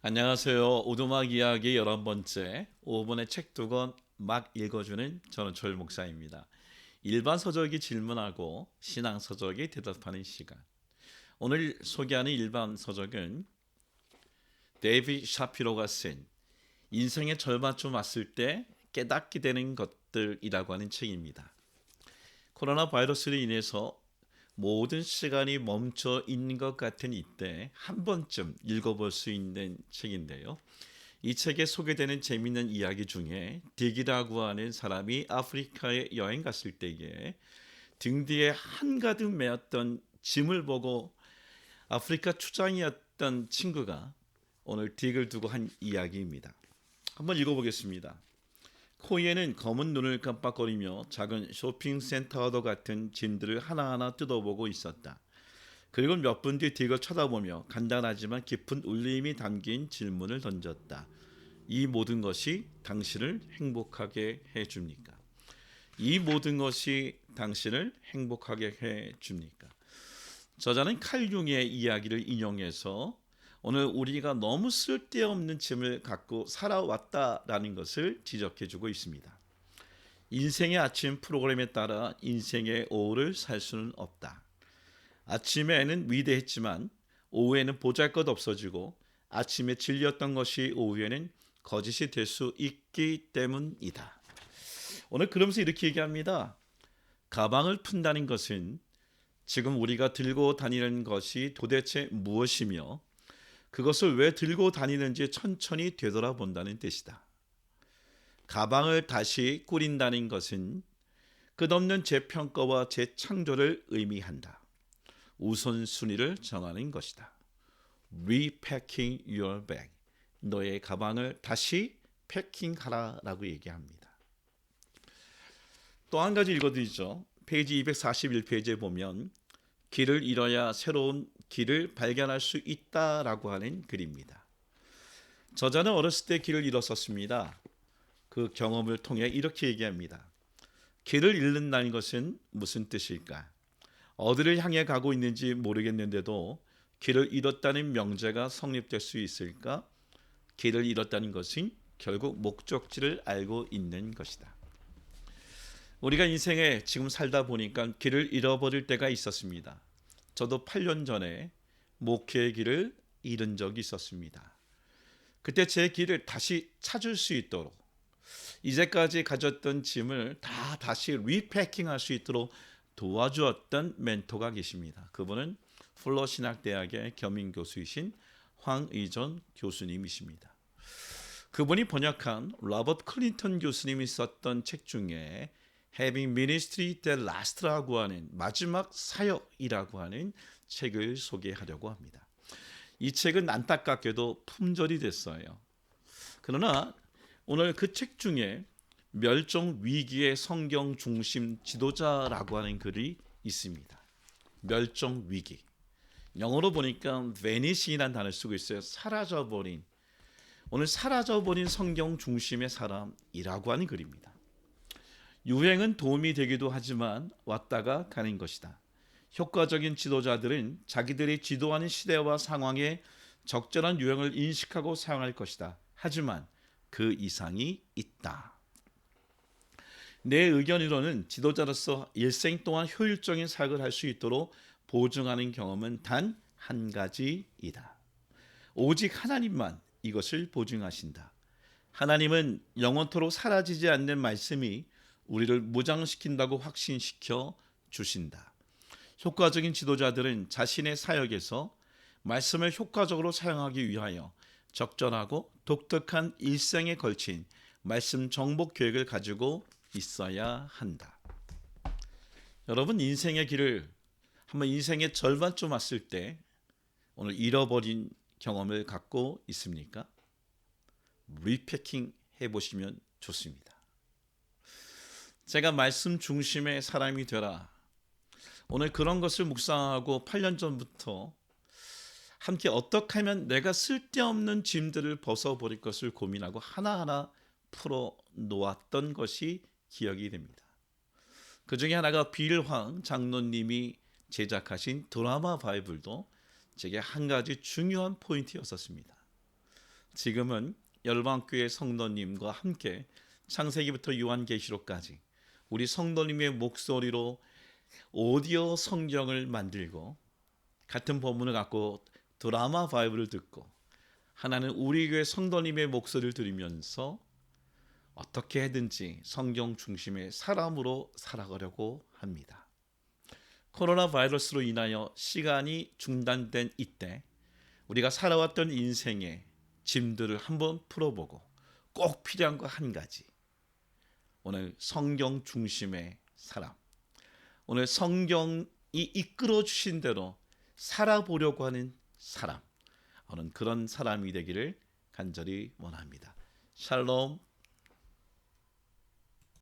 안녕하세요. 오두막 이야기 열한 번째 5분의 책 두 권 막 읽어주는 저는 조일 목사입니다. 일반 서적이 질문하고 신앙 서적이 대답하는 시간. 오늘 소개하는 일반 서적은 데이비 샤피로가 쓴 인생의 절반쯤 왔을 때 깨닫게 되는 것들이라고 하는 책입니다. 코로나 바이러스로 인해서 모든 시간이 멈춰 있는 것 같은 이때 한 번쯤 읽어볼 수 있는 책인데요. 이 책에 소개되는 재미있는 이야기 중에 딕이라고 하는 사람이 아프리카에 여행 갔을 때에 등 뒤에 한가득 메었던 짐을 보고 아프리카 추장이었던 친구가 오늘 딕을 두고 한 이야기입니다. 한번 읽어보겠습니다. 코이에는 검은 눈을 깜빡거리며 작은 쇼핑센터와 같은 짐들을 하나하나 뜯어보고 있었다. 그리고 몇 분 뒤 딕을 쳐다보며 간단하지만 깊은 울림이 담긴 질문을 던졌다. 이 모든 것이 당신을 행복하게 해줍니까? 이 모든 것이 당신을 행복하게 해줍니까? 저자는 칼 융의 이야기를 인용해서 오늘 우리가 너무 쓸데없는 짐을 갖고 살아왔다라는 것을 지적해 주고 있습니다. 인생의 아침 프로그램에 따라 인생의 오후를 살 수는 없다. 아침에는 위대했지만 오후에는 보잘 것 없어지고 아침에 질렸던 것이 오후에는 거짓이 될 수 있기 때문이다. 오늘 그러면서 이렇게 얘기합니다. 가방을 푼다는 것은 지금 우리가 들고 다니는 것이 도대체 무엇이며 그것을 왜 들고 다니는지 천천히 되돌아본다는 뜻이다. 가방을 다시 꾸린다는 것은 끝없는 재평가와 재창조를 의미한다. 우선순위를 정하는 것이다. Repacking your bag. 너의 가방을 다시 패킹하라 라고 얘기합니다. 또 한 가지 읽어드리죠. 페이지 241페이지에 보면 길을 잃어야 새로운 길을 발견할 수 있다라고 하는 글입니다. 저자는 어렸을 때 길을 잃었었습니다. 그 경험을 통해 이렇게 얘기합니다. 길을 잃는다는 것은 무슨 뜻일까? 어디를 향해 가고 있는지 모르겠는데도 길을 잃었다는 명제가 성립될 수 있을까? 길을 잃었다는 것은 결국 목적지를 알고 있는 것이다. 우리가 인생에 지금 살다 보니까 길을 잃어버릴 때가 있었습니다. 저도 8년 전에 목회의 길을 잃은 적이 있었습니다. 그때 제 길을 다시 찾을 수 있도록 이제까지 가졌던 짐을 다 다시 리패킹할 수 있도록 도와주었던 멘토가 계십니다. 그분은 플러 신학대학의 겸임 교수이신 황의전 교수님이십니다. 그분이 번역한 로버트 클린턴 교수님이 썼던 책 중에 Having Ministry That Last라고 하는 마지막 사역이라고 하는 책을 소개하려고 합니다. 이 책은 안타깝게도 품절이 됐어요. 그러나 오늘 그 책 중에 멸종 위기의 성경 중심 지도자라고 하는 글이 있습니다. 멸종 위기. 영어로 보니까 vanish이라는 단어를 쓰고 있어요. 사라져버린. 오늘 사라져버린 성경 중심의 사람이라고 하는 글입니다. 유행은 도움이 되기도 하지만 왔다가 가는 것이다. 효과적인 지도자들은 자기들이 지도하는 시대와 상황에 적절한 유행을 인식하고 사용할 것이다. 하지만 그 이상이 있다. 내 의견으로는 지도자로서 일생 동안 효율적인 사역을 할 수 있도록 보증하는 경험은 단 한 가지이다. 오직 하나님만 이것을 보증하신다. 하나님은 영원토록 사라지지 않는 말씀이 우리를 무장시킨다고 확신시켜 주신다. 효과적인 지도자들은 자신의 사역에서 말씀을 효과적으로 사용하기 위하여 적절하고 독특한 일생에 걸친 말씀 정복 계획을 가지고 있어야 한다. 여러분 인생의 길을 한번 인생의 절반쯤 왔을 때 오늘 잃어버린 경험을 갖고 있습니까? 리패킹 해보시면 좋습니다. 제가 말씀 중심의 사람이 되라. 오늘 그런 것을 묵상하고 8년 전부터 함께 어떻게 하면 내가 쓸데없는 짐들을 벗어버릴 것을 고민하고 하나하나 풀어 놓았던 것이 기억이 됩니다. 그 중에 하나가 빌황 장로님이 제작하신 드라마 바이블도 제게 한 가지 중요한 포인트였었습니다. 지금은 열방교회 성도님과 함께 창세기부터 요한계시록까지 우리 성도님의 목소리로 오디오 성경을 만들고 같은 본문을 갖고 드라마 바이블을 듣고 하나는 우리 교회 성도님의 목소리를 들으면서 어떻게 해든지 성경 중심의 사람으로 살아가려고 합니다. 코로나 바이러스로 인하여 시간이 중단된 이때 우리가 살아왔던 인생의 짐들을 한번 풀어보고 꼭 필요한 거 한 가지. 오늘 성경 중심의 사람. 오늘 성경이 이끌어 주신 대로 살아보려고 하는 사람. 오늘 그런 사람이 되기를 간절히 원합니다. 샬롬